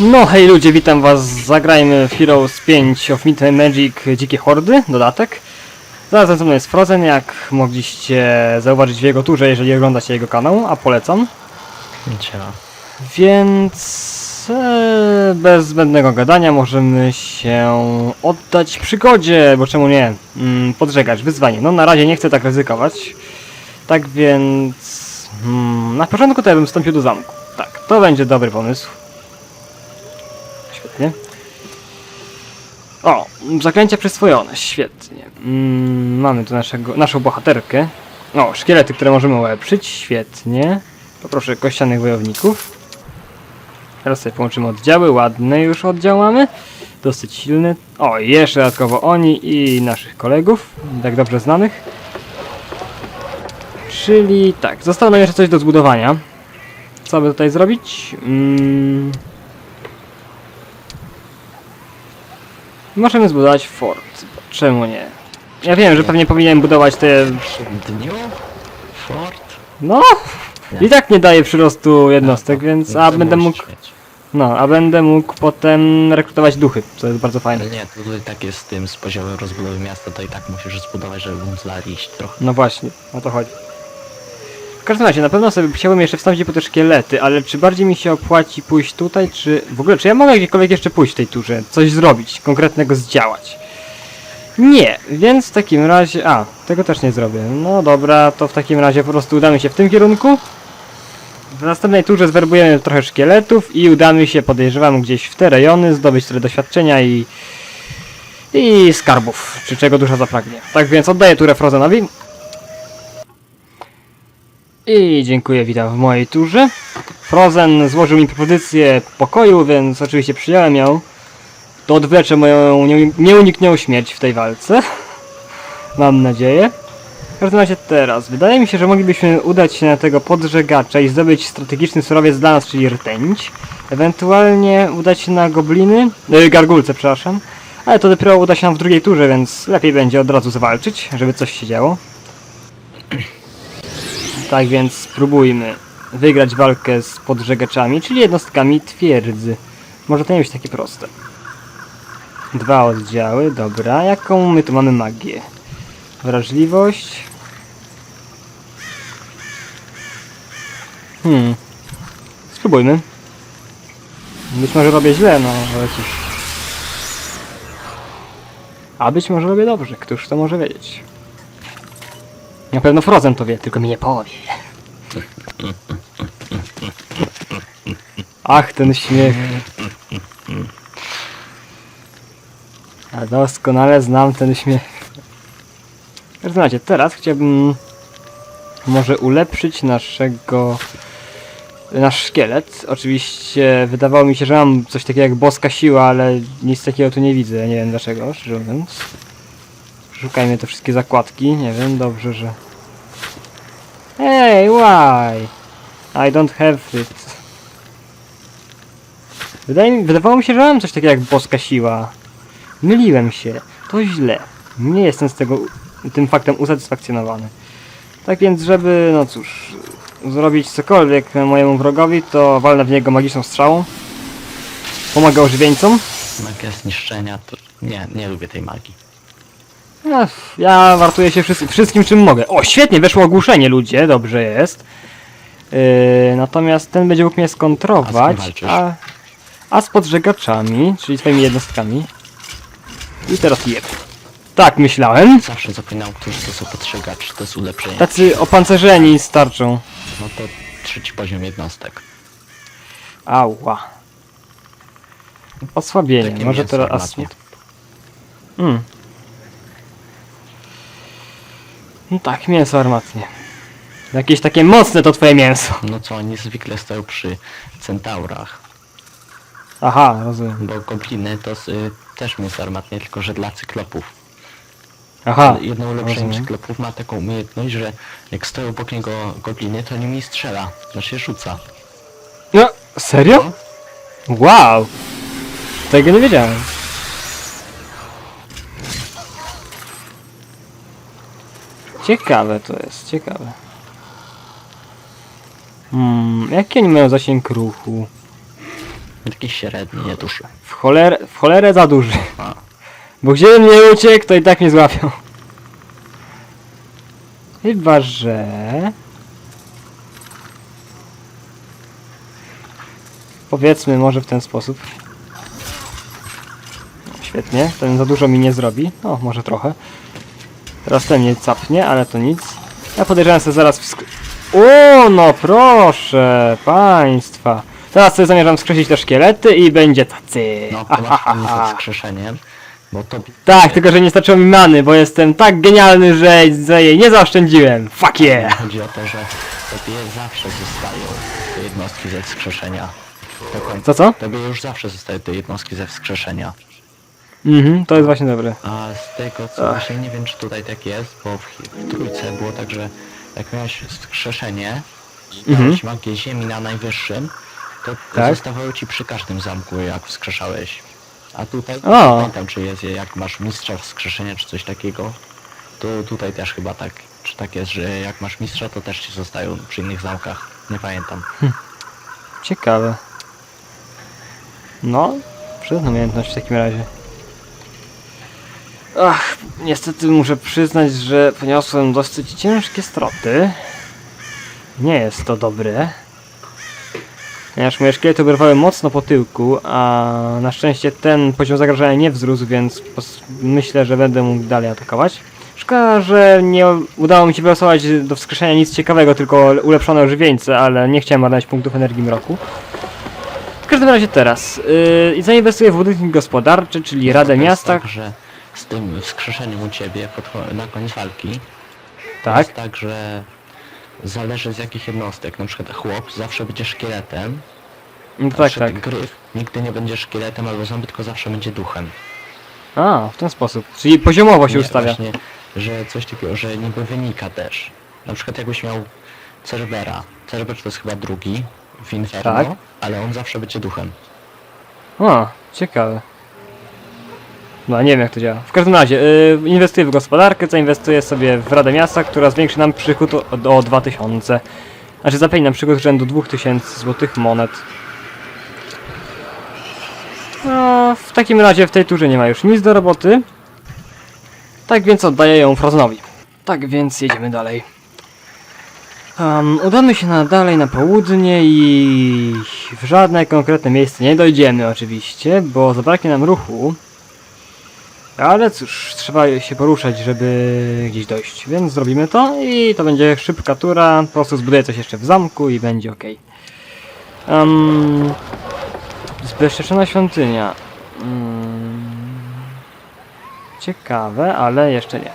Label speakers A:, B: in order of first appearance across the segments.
A: No hej ludzie, witam was, zagrajmy w Heroes 5 of and Magic Dzikie Hordy, dodatek. Zaraz ze mną jest Frozen, jak mogliście zauważyć w jego turze, jeżeli oglądacie jego kanał, a polecam.
B: Ciao.
A: Więc e, bez zbędnego gadania możemy się oddać przygodzie, bo czemu nie? Mm, podżegać, wyzwanie. No na razie nie chcę tak ryzykować. Tak więc mm, na początku to ja bym wstąpił do zamku. Tak, to będzie dobry pomysł. Świetnie. O, zaklęcia przyswojone, świetnie. Mm, mamy tu naszego, naszą bohaterkę. O, szkielety, które możemy ulepszyć, świetnie. Poproszę kościanych wojowników. Teraz sobie połączymy oddziały, ładne już oddział mamy. Dosyć silny. O, jeszcze dodatkowo oni i naszych kolegów, tak dobrze znanych. Czyli tak, zostało nam jeszcze coś do zbudowania. Co by tutaj zrobić? Mm. Możemy zbudować fort. Czemu nie? Ja wiem, że pewnie powinienem budować te...
B: Przy dniu? Fort?
A: No! I tak nie daje przyrostu jednostek, więc... A będę mógł... No, a będę mógł potem rekrutować duchy, co jest bardzo fajne.
B: Ale nie, to tutaj tak jest z tym, z poziomu rozbudowy miasta, to i tak musisz zbudować, żeby móc dalej iść trochę.
A: No właśnie, o to chodzi. W każdym razie, na pewno sobie chciałbym jeszcze wstawić po te szkielety, ale czy bardziej mi się opłaci pójść tutaj, czy... W ogóle, czy ja mogę gdziekolwiek jeszcze pójść w tej turze? Coś zrobić, konkretnego zdziałać? Nie, więc w takim razie... A, tego też nie zrobię. No dobra, to w takim razie po prostu udamy się w tym kierunku. W następnej turze zwerbujemy trochę szkieletów i udamy się, podejrzewam, gdzieś w te rejony, zdobyć tyle doświadczenia i... i skarbów, czy czego dusza zapragnie. Tak więc oddaję turę Frozenowi. I dziękuję, witam w mojej turze. Frozen złożył mi propozycję pokoju, więc oczywiście przyjąłem ją. To odwleczę moją nie- nieuniknioną śmierć w tej walce. Mam nadzieję. W każdym razie teraz, wydaje mi się, że moglibyśmy udać się na tego podżegacza i zdobyć strategiczny surowiec dla nas, czyli rtęć. Ewentualnie udać się na gobliny, yy, gargulce, przepraszam. Ale to dopiero uda się nam w drugiej turze, więc lepiej będzie od razu zwalczyć, żeby coś się działo. Tak więc spróbujmy wygrać walkę z podżegaczami, czyli jednostkami twierdzy. Może to nie być takie proste. Dwa oddziały, dobra. Jaką my tu mamy magię? Wrażliwość. Hmm. Spróbujmy. Być może robię źle, no ale cóż. A być może robię dobrze, któż to może wiedzieć. Na pewno Frozen to wie, tylko mi nie powie. Ach, ten śmiech. Ja doskonale znam ten śmiech. Razie, teraz chciałbym może ulepszyć naszego nasz szkielet. Oczywiście wydawało mi się, że mam coś takiego jak boska siła, ale nic takiego tu nie widzę. Nie wiem dlaczego, szczerze mówiąc. Szukajmy te wszystkie zakładki. Nie wiem, dobrze, że... Hey, why? I don't have it. Wydaje mi, wydawało mi się, że mam coś takiego jak boska siła. Myliłem się. To źle. Nie jestem z tego, tym faktem usatysfakcjonowany. Tak więc, żeby, no cóż, zrobić cokolwiek mojemu wrogowi, to walnę w niego magiczną strzałą. Pomogę ożywieńcom.
B: Magia zniszczenia to... Nie, nie lubię tej magii.
A: Ech, ja wartuję się wszys- wszystkim czym mogę. O, świetnie, weszło ogłuszenie ludzie, dobrze jest. Yy, natomiast ten będzie mógł mnie skontrować,
B: A
A: a, a z podżegaczami, czyli twoimi jednostkami. I teraz jeb. Tak myślałem.
B: Zawsze zapominam, którzy to są podstrzegacze, to jest ulepszenie.
A: Tacy opancerzeni starczą.
B: No to trzeci poziom jednostek.
A: Ała. Osłabienie,
B: Takie
A: może teraz...
B: armatnie.
A: Mm. No tak, mięso armatnie. Jakieś takie mocne to twoje mięso.
B: No co, oni zwykle stoją przy centaurach,
A: Aha, rozumiem.
B: bo gobliny to y, też mięso armatnie, tylko że dla cyklopów.
A: Aha,
B: Jedno ulepszenie
A: rozumiem.
B: cyklopów ma taką umiejętność, że jak stoją obok niego gobliny, to nimi strzela, znaczy rzuca.
A: No, serio? Wow! Tego nie wiedziałem. Ciekawe to jest, ciekawe. Hmm, jaki oni mają zasięg ruchu?
B: Taki średni, nie duży.
A: W cholerę, w cholerę za duży.
B: A.
A: Bo gdzie bym nie uciekł, to i tak mnie złapią. Chyba, że... Powiedzmy może w ten sposób. Świetnie, ten za dużo mi nie zrobi. O, może trochę. Teraz ten mnie capnie, ale to nic. Ja podejrzewam sobie zaraz wsk... O, no proszę państwa. Teraz sobie zamierzam skrzesić te szkielety i będzie tacy.
B: No, to masz
A: ha,
B: wskrzeszeniem, bo to...
A: Tak, tylko że nie starczyło mi many, bo jestem tak genialny, że jej nie zaoszczędziłem. Fuck yeah!
B: Chodzi o to, że tobie zawsze zostają te jednostki ze wskrzeszenia. Do końca.
A: Co, co?
B: Tobie już zawsze zostają te jednostki ze wskrzeszenia.
A: Mhm, to jest właśnie dobre.
B: A z tego co
A: Ach.
B: właśnie nie wiem czy tutaj tak jest, bo w, w trójce było tak, że jak miałeś wskrzeszenie i
A: Mhm.
B: miałeś magię ziemi na najwyższym, to
A: Tak.
B: zostawały ci przy każdym zamku jak wskrzeszałeś. A tutaj
A: O.
B: nie pamiętam czy jest jak masz mistrza wskrzeszenia czy coś takiego, to tutaj też chyba tak, czy tak jest, że jak masz mistrza to też ci zostają przy innych zamkach. Nie pamiętam.
A: Ciekawe. No, przydatna umiejętność w takim razie. Ach, niestety muszę przyznać, że poniosłem dosyć ciężkie straty. Nie jest to dobre. Ponieważ moje szkielety oberwały mocno po tyłku, a na szczęście ten poziom zagrożenia nie wzrósł, więc myślę, że będę mógł dalej atakować. Szkoda, że nie udało mi się wylosować do wskrzeszenia nic ciekawego, tylko ulepszone ożywieńce, ale nie chciałem marnować punktów energii mroku. W każdym razie teraz. Yy, zainwestuję w budynek gospodarczy, czyli Radę Miasta.
B: Tak, że z tym wskrzeszeniem u ciebie pod, na koniec walki
A: Tak.
B: Jest tak, że zależy z jakich jednostek. Na przykład chłop zawsze będzie szkieletem.
A: No tak, tak.
B: Gryf nigdy nie będzie szkieletem albo zombie, tylko zawsze będzie duchem.
A: A, w ten sposób. Czyli poziomowo się
B: Nie,
A: ustawia.
B: Właśnie, że coś takiego, że niby wynika też. Na przykład jakbyś miał Cerbera. Cerber to jest chyba drugi w Inferno,
A: Tak.
B: ale on zawsze będzie duchem.
A: O, ciekawe. No, nie wiem jak to działa. W każdym razie, yy, inwestuję w gospodarkę, zainwestuję sobie w Radę Miasta, która zwiększy nam przychód o, o 2000. Znaczy zapewni nam przychód rzędu 2000 złotych monet. No, w takim razie w tej turze nie ma już nic do roboty. Tak więc oddaję ją Frozonowi. Tak więc jedziemy dalej. Um, udamy się na dalej na południe i w żadne konkretne miejsce nie dojdziemy oczywiście, bo zabraknie nam ruchu. Ale cóż, trzeba się poruszać, żeby gdzieś dojść, więc zrobimy to i to będzie szybka tura, po prostu zbuduję coś jeszcze w zamku i będzie ok. Um, zbezczeczona świątynia. Mm, ciekawe, ale jeszcze nie.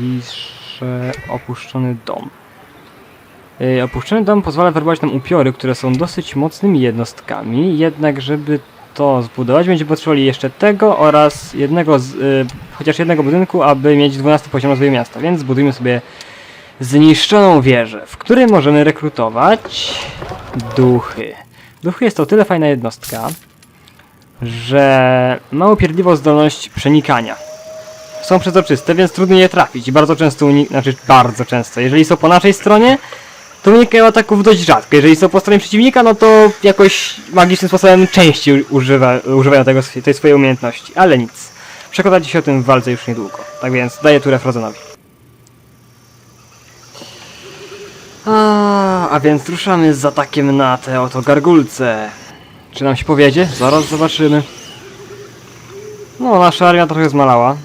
A: Lisze opuszczony dom. Opuszczony dom pozwala werbować nam upiory, które są dosyć mocnymi jednostkami, jednak żeby to zbudować będziemy potrzebowali jeszcze tego oraz jednego z, yy, chociaż jednego budynku, aby mieć 12 poziom rozwoju miasta, więc zbudujmy sobie zniszczoną wieżę, w której możemy rekrutować duchy. Duchy jest to tyle fajna jednostka, że ma upierdliwą zdolność przenikania są przezroczyste, więc trudno je trafić. Bardzo często znaczy bardzo często. Jeżeli są po naszej stronie, to unikają ataków dość rzadko. Jeżeli są po stronie przeciwnika, no to jakoś magicznym sposobem częściej używa... używają tego, tej swojej umiejętności. Ale nic. Przekonacie się o tym w walce już niedługo. Tak więc daję turę Frozonowi. A, a więc ruszamy z atakiem na te oto gargulce. Czy nam się powiedzie? Zaraz zobaczymy. No, nasza armia trochę zmalała.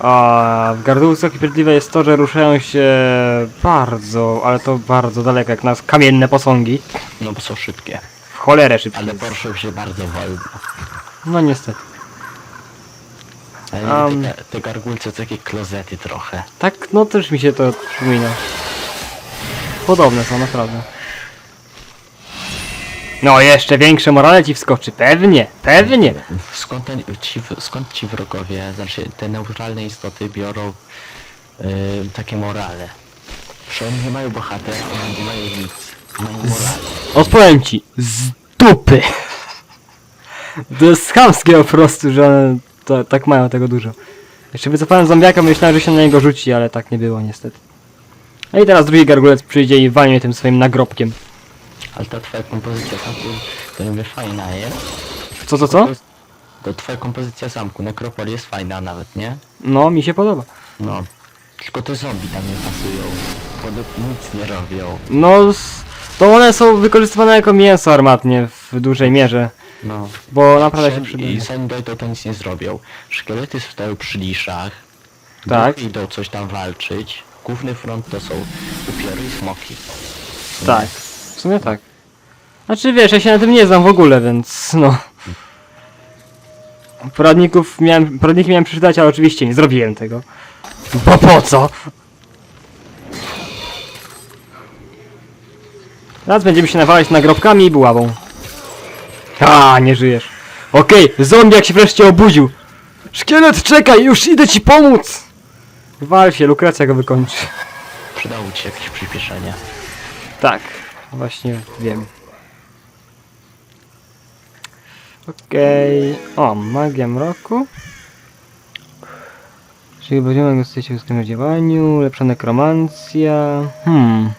A: A w gardłówce kibierliwe jest to, że ruszają się bardzo, ale to bardzo daleko, jak nas kamienne posągi.
B: No bo są szybkie.
A: W cholerę szybkie.
B: Ale poruszą się bardzo wolno.
A: No niestety.
B: Ale
A: Um.
B: te, te gargulce to takie klozety trochę.
A: Tak, no też mi się to przypomina. Podobne są, naprawdę. No, jeszcze większe morale ci wskoczy, pewnie, pewnie.
B: Skąd, ten, ci, skąd ci wrogowie, znaczy te neutralne istoty biorą y, takie morale? Że oni nie mają bohatera, oni nie mają nic. Mają morale.
A: Odpowiem ci, z dupy. To jest chamskie po prostu, że one to, tak mają tego dużo. Jeszcze wycofałem zombiaka, myślałem, że się na niego rzuci, ale tak nie było niestety. No i teraz drugi gargulec przyjdzie i walnie tym swoim nagrobkiem.
B: Ale ta twoja kompozycja zamku to niby fajna jest.
A: Co, co, co?
B: To twoja kompozycja zamku, nekropol jest fajna nawet, nie?
A: No, mi się podoba.
B: No. Tylko te zombie tam nie pasują. One nic nie robią.
A: No, s- to one są wykorzystywane jako mięso armatnie w dużej mierze.
B: No.
A: Bo naprawdę się przydaje.
B: I zanim dojdą to nic nie zrobią. Szkielety stoją przy liszach.
A: Tak.
B: duchy Idą coś tam walczyć. Główny front to są upiory i smoki.
A: Tak. W sumie tak. Znaczy wiesz, ja się na tym nie znam w ogóle, więc no. Poradników miałem, poradniki miałem przeczytać, ale oczywiście nie zrobiłem tego. Bo po co? Teraz będziemy się nawalać nagrobkami i buławą. A, nie żyjesz. Okej, zombiak się wreszcie obudził. Szkielet, czekaj, już idę ci pomóc! Wal się, Lukrecja go wykończy.
B: Przydało ci się jakieś przyspieszenie.
A: Tak, właśnie wiem. Okej. O, magia mroku. Czyli poziomek jesteście w tym działaniu, lepsza nekromancja. Hmm.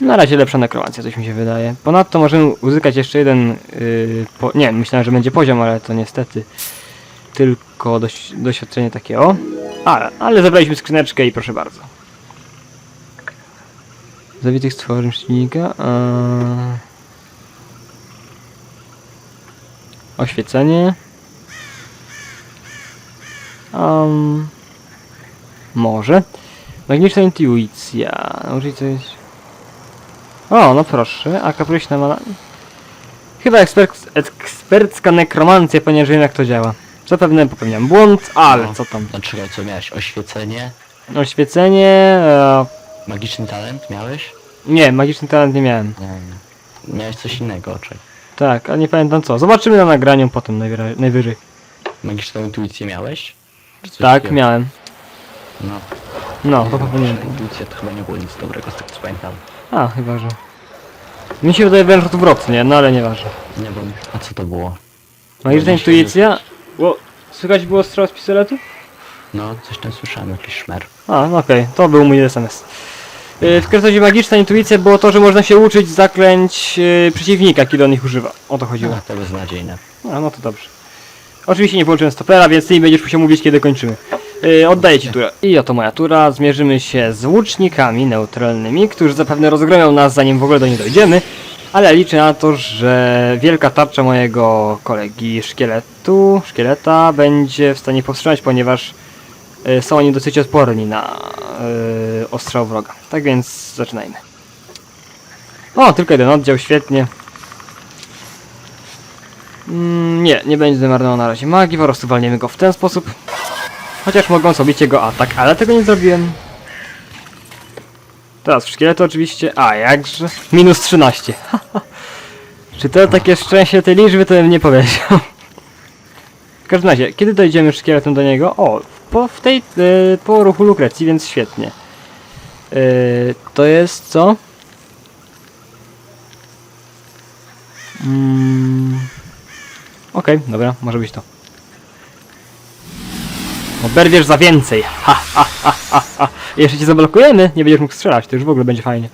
A: Na razie lepsza nekromancja, coś mi się wydaje. Ponadto możemy uzyskać jeszcze jeden. Yy, po, nie, myślałem, że będzie poziom, ale to niestety tylko dość, doświadczenie takie o. Ale, ale zebraliśmy skrzyneczkę i proszę bardzo. Zabitych stworzeń przeciwnika. Eee... Oświecenie. Um... Może. Magiczna intuicja. Nauczyć coś. O, no proszę. A kapryśna mana. Chyba ekspert, ekspercka nekromancja, ponieważ wiem jak to działa. Zapewne popełniam błąd, ale
B: No.
A: co tam.
B: No czekaj, co miałeś? Oświecenie?
A: Oświecenie. E...
B: Magiczny talent miałeś?
A: Nie, magiczny talent nie miałem.
B: Nie, nie. Miałeś coś innego, czekaj.
A: Tak, a nie pamiętam co. Zobaczymy na nagraniu potem najwyra- najwyżej.
B: Magiczną intuicję miałeś? Czy coś
A: Tak,
B: takiego?
A: miałem.
B: No.
A: No, to
B: Magiczna
A: pamiętam.
B: intuicja to chyba nie było nic dobrego, z tego co pamiętam.
A: A, chyba że. Mi się wydaje wręcz odwrotnie, no ale nieważne.
B: Nie wiem, a co to było?
A: Magiczna
B: Myślę,
A: intuicja. O, słychać było strzał z pistoletu?
B: No, coś tam słyszałem, jakiś szmer.
A: A, no okej, to był mój SMS. W każdym razie magiczna intuicja było to, że można się uczyć zaklęć yy, przeciwnika, kiedy on ich używa. O to chodziło.
B: No, to beznadziejne.
A: A, no to dobrze. Oczywiście nie włączyłem stopera, więc ty będziesz musiał mówić, kiedy kończymy. Yy, oddaję ci turę. I oto moja tura. Zmierzymy się z łucznikami neutralnymi, którzy zapewne rozgromią nas, zanim w ogóle do nich dojdziemy. Ale liczę na to, że wielka tarcza mojego kolegi szkieletu, szkieleta, będzie w stanie powstrzymać, ponieważ są oni dosyć odporni na yy, ostrzał wroga. Tak więc zaczynajmy. O, tylko jeden oddział, świetnie. Mm, nie, nie będzie marnował na razie magii, po prostu walniemy go w ten sposób. Chociaż mogą zrobić jego atak, ale tego nie zrobiłem. Teraz w szkieletu oczywiście, a jakże? Minus 13. Czy to takie szczęście tej liczby, to bym nie powiedział. W każdym razie, kiedy dojdziemy szkieletem do niego? O, po, w tej, e, po ruchu Lukrecji, więc świetnie. E, to jest co? Mm. Okej, dobra, może być to. Oberwiesz za więcej. Ha, ha, ha, ha, ha. Jeszcze cię zablokujemy, nie będziesz mógł strzelać, to już w ogóle będzie fajnie.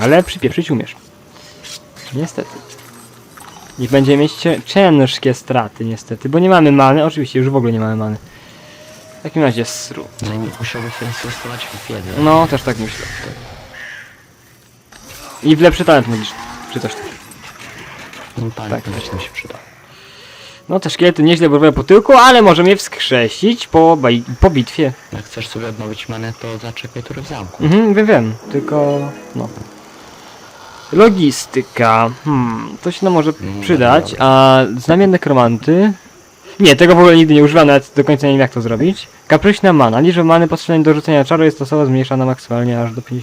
A: Ale przypieprzyć umiesz. Niestety. I będziemy mieć ciężkie straty, niestety, bo nie mamy many, oczywiście już w ogóle nie mamy many. W takim razie sru.
B: No i wiedzę.
A: No, też tak myślę. I w lepszy talent magiczny, czy coś takiego.
B: No,
A: tak.
B: tak, też nam się przyda.
A: No te szkielety nieźle borwały po tyłku, ale możemy je wskrzesić po, baj- po bitwie.
B: Jak chcesz sobie odnowić manę, to zaczekaj tury w zamku.
A: Mhm, wiem, wiem, tylko no. Logistyka. Hmm, to się nam może
B: Mm,
A: przydać, a znamienne kromanty. Nie, tego w ogóle nigdy nie używam, nawet do końca nie wiem jak to zrobić. Kapryśna mana. Liczba many potrzebnej do rzucenia czaru jest stosowa zmniejszana maksymalnie aż do 50%.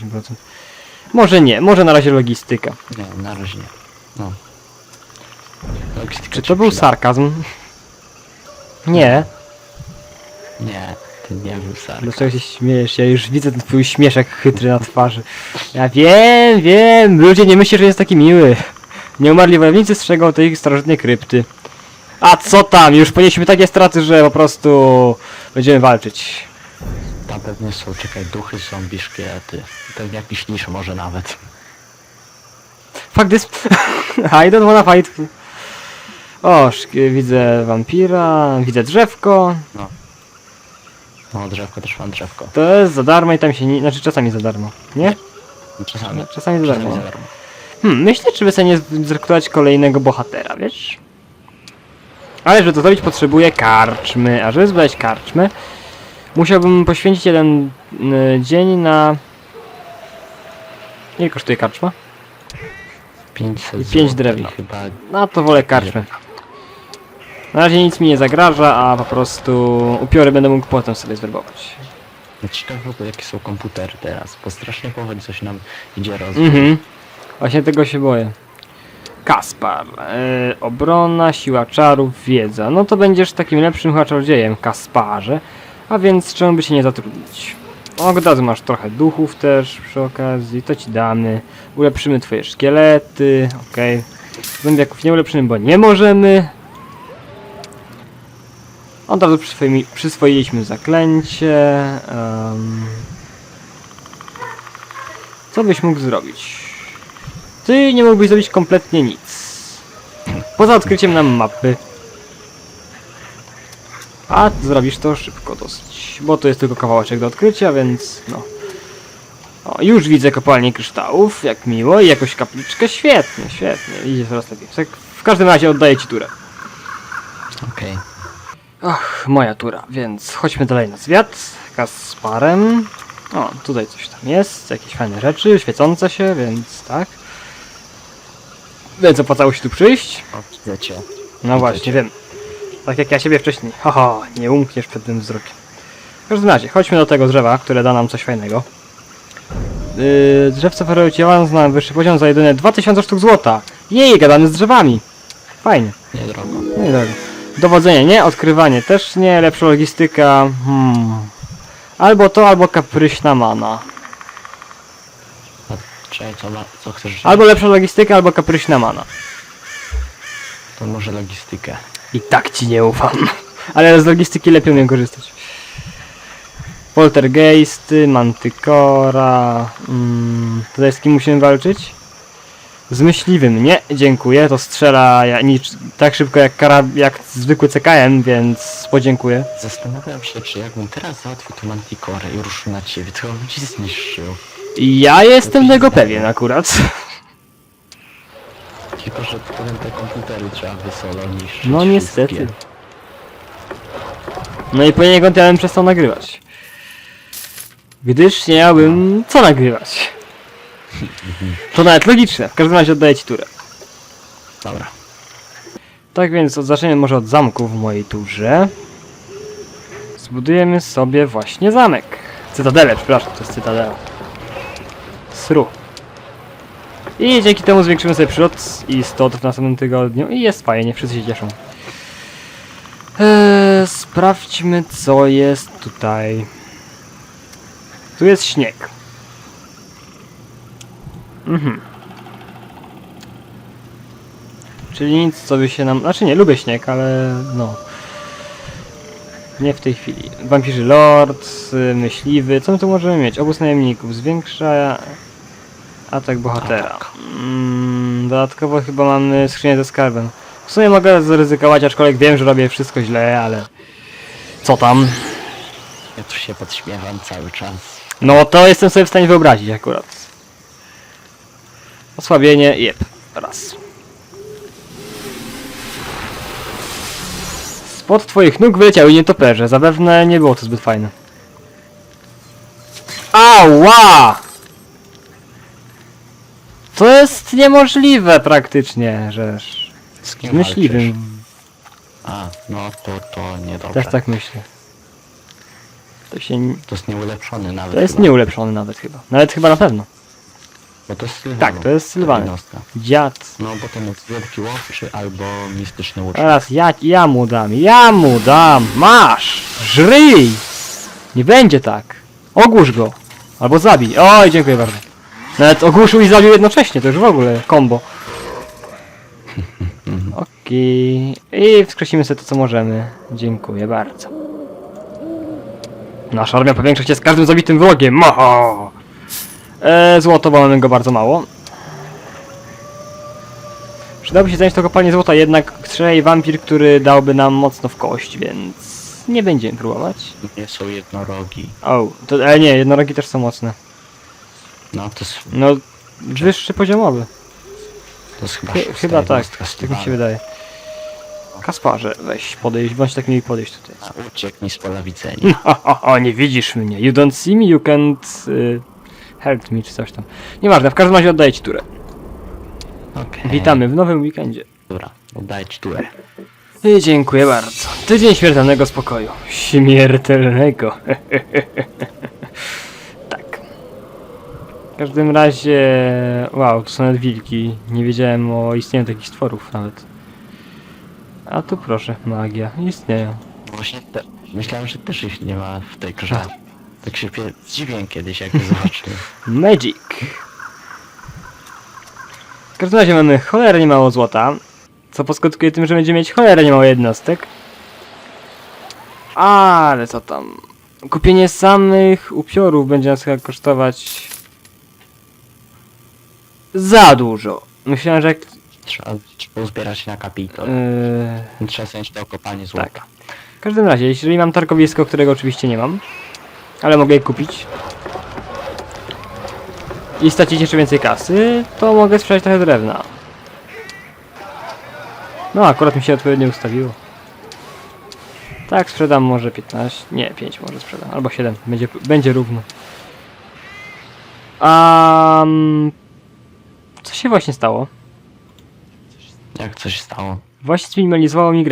A: Może nie, może na razie logistyka.
B: Nie, na razie nie. No. Logistyka
A: Czy to był
B: przyda.
A: sarkazm? Nie.
B: Nie, nie był sarkazm.
A: Dlaczego się śmiejesz? Ja już widzę ten twój śmieszek chytry na twarzy. Ja wiem, wiem, ludzie nie myślą, że jest taki miły. Nieumarli wojownicy strzegą tej starożytnej krypty. A co tam? Już ponieśliśmy takie straty, że po prostu będziemy walczyć.
B: Tam pewnie są, czekaj, duchy, zombie, szkielety. Pewnie jakiś niż może nawet.
A: Fuck this. I don't wanna fight. O, szk- widzę wampira, widzę drzewko.
B: No drzewko, też mam drzewko.
A: To jest za darmo i tam się nie... Znaczy czasami za darmo. Nie?
B: Czasami.
A: Czasami za darmo.
B: za darmo.
A: Hmm, myślę, czy by sobie nie zrekrutować kolejnego bohatera, wiesz? Ale żeby to zrobić potrzebuję karczmy, a żeby zbudać karczmy musiałbym poświęcić jeden y, dzień na... Ile kosztuje karczma?
B: 500
A: I pięć
B: złotych
A: drewna.
B: Chyba
A: No to wolę karczmy. Na razie nic mi nie zagraża, a po prostu upiory będę mógł potem sobie zwerbować.
B: no ciekawe w ogóle jakie są komputery teraz, bo strasznie powoli coś nam idzie rozwój.
A: Mhm. Właśnie tego się boję. Kaspar. E, obrona, siła czarów, wiedza. No to będziesz takim lepszym chyba czarodziejem, Kasparze. A więc czemu by się nie zatrudnić? Od razu masz trochę duchów też przy okazji, to ci damy. Ulepszymy twoje szkielety, okej. Zombiaków nie ulepszymy, bo nie możemy. Od razu przyswoiliśmy zaklęcie. em. Co byś mógł zrobić? Ty nie mógłbyś zrobić kompletnie nic. Poza odkryciem nam mapy. A zrobisz to szybko dosyć, bo to jest tylko kawałeczek do odkrycia, więc no. O, już widzę kopalnię kryształów, jak miło, i jakąś kapliczkę, świetnie, świetnie, idzie coraz lepiej. W każdym razie oddaję ci turę.
B: Okej.
A: Ach, moja tura, więc chodźmy dalej na zwiat. Kasparem. O, tutaj coś tam jest, jakieś fajne rzeczy, świecące się, więc tak. Więc opłacało się tu przyjść?
B: O, widzę cię.
A: No właśnie, wiem. Tak jak ja siebie wcześniej. Haha, nie umkniesz przed tym wzrokiem. W każdym razie, chodźmy do tego drzewa, które da nam coś fajnego. Yy, drzewce awans na wyższy poziom za jedyne 2000 sztuk złota. Jej, gadamy z drzewami. Fajnie.
B: Niedrogo.
A: I dobra. Dowodzenie nie, odkrywanie też nie, lepsza logistyka. Hmm. Albo to, albo kapryśna mana.
B: Czekaj, co, ma, co chcesz
A: Albo lepsza logistyka, albo kapryśna mana.
B: To może logistykę.
A: I tak ci nie ufam. Ale z logistyki lepiej umiem korzystać. Poltergeisty, Mantykora. Mm, tutaj z kim musimy walczyć? Z myśliwym. Nie, dziękuję. To strzela ja, nic, tak szybko jak, kara, jak zwykły CKM, więc podziękuję.
B: Zastanawiam się, czy jakbym teraz załatwił tą mantikorę i ruszył na ciebie, to bym ci zniszczył.
A: Ja jestem tego pewien akurat.
B: Tylko, że potem te komputery trzeba wysolo niszczyć.
A: No niestety.
B: wszystkie.
A: No i poniekąd ja bym przestał nagrywać. Gdyż nie miałbym co nagrywać. To nawet logiczne. W każdym razie oddaję ci turę.
B: Dobra.
A: Tak więc od- zaczniemy może od zamku w mojej turze. Zbudujemy sobie właśnie zamek. Cytadelę, przepraszam, to jest cytadela. Sru. I dzięki temu zwiększymy sobie przylot i stot w następnym tygodniu i jest fajnie, wszyscy się cieszą. Eee, sprawdźmy co jest tutaj. Tu jest śnieg. Mhm. Czyli nic, co by się nam... Znaczy nie, lubię śnieg, ale no... Nie w tej chwili. Wampirzy Lord, myśliwy, co my tu możemy mieć? Obóz najemników, zwiększa atak bohatera. Mm, dodatkowo chyba mamy skrzynię ze skarbem. W sumie mogę zaryzykować, aczkolwiek wiem, że robię wszystko źle, ale... Co tam?
B: Ja tu się podśmiewam cały czas.
A: No to jestem sobie w stanie wyobrazić akurat. Osłabienie, jep, raz. Spod twoich nóg wyleciały nietoperze, zapewne nie było to zbyt fajne. Ała! To jest niemożliwe praktycznie, że
B: Z kim
A: myśliwym.
B: A, no to, to niedobrze.
A: Też tak myślę. To się...
B: To jest nieulepszony nawet
A: To jest
B: chyba.
A: nieulepszony nawet chyba. Nawet chyba na pewno.
B: Bo to jest.
A: Tak, to jest Sylwany.
B: jednostka.
A: Dziad.
B: No bo ten jest wielki łowczy albo mistyczny łucznik.
A: Teraz ja, ja mu dam, ja mu dam, masz, żryj! Nie będzie tak. Ogłusz go. Albo zabij. Oj, dziękuję bardzo. Nawet ogłuszył i zabił jednocześnie, to już w ogóle kombo. Okej. I wskrzesimy sobie to, co możemy. Dziękuję bardzo. Nasza armia powiększa się z każdym zabitym wrogiem. Moho! E, złoto, bo mamy go bardzo mało. Przydałoby się zająć to kopalnię złota, jednak strzeli wampir, który dałby nam mocno w kość, więc nie będziemy próbować.
B: Nie są jednorogi.
A: O, to, ale nie, jednorogi też są mocne.
B: No to jest,
A: No, wyższy poziomowy.
B: to jest chyba
A: Chy,
B: szósta
A: chyba tak,
B: jednostka
A: tak mi się wydaje. Kasparze, weź podejść, bądź tak miły podejść tutaj.
B: A, Uciekł mi z pola widzenia.
A: Ha, ha, nie widzisz mnie. You don't see me, you can't y, help me, czy coś tam. Nieważne, w każdym razie oddaję ci turę.
B: Okej.
A: Witamy w nowym weekendzie.
B: Dobra, oddaję ci turę.
A: I dziękuję bardzo. Tydzień śmiertelnego spokoju. Śmiertelnego. tak. W każdym razie... Wow, to są nawet wilki. Nie wiedziałem o istnieniu takich stworów nawet. A tu proszę, magia. Istnieją.
B: Właśnie te, myślałem, że też ich nie ma w tej grze. Tak się pie- zdziwiłem kiedyś, jak je zobaczyłem.
A: Magic. W każdym razie mamy cholernie mało złota, co poskutkuje tym, że będziemy mieć cholernie mało jednostek. Ale co tam? Kupienie samych upiorów będzie nas chyba kosztować za dużo. Myślałem, że jak...
B: Trzeba, uzbierać na kapitol.
A: Yy,
B: Trzeba zająć to kopalnie złota.
A: Tak. w każdym razie, jeżeli mam targowisko, którego oczywiście nie mam, ale mogę je kupić i stracić jeszcze więcej kasy, to mogę sprzedać trochę drewna. No, akurat mi się odpowiednio ustawiło. Tak, sprzedam może 15, nie, 5 może sprzedam, albo 7, będzie, będzie równo. Um, co się właśnie stało?
B: Jak coś stało?
A: Właśnie zminimalizowało mi grę.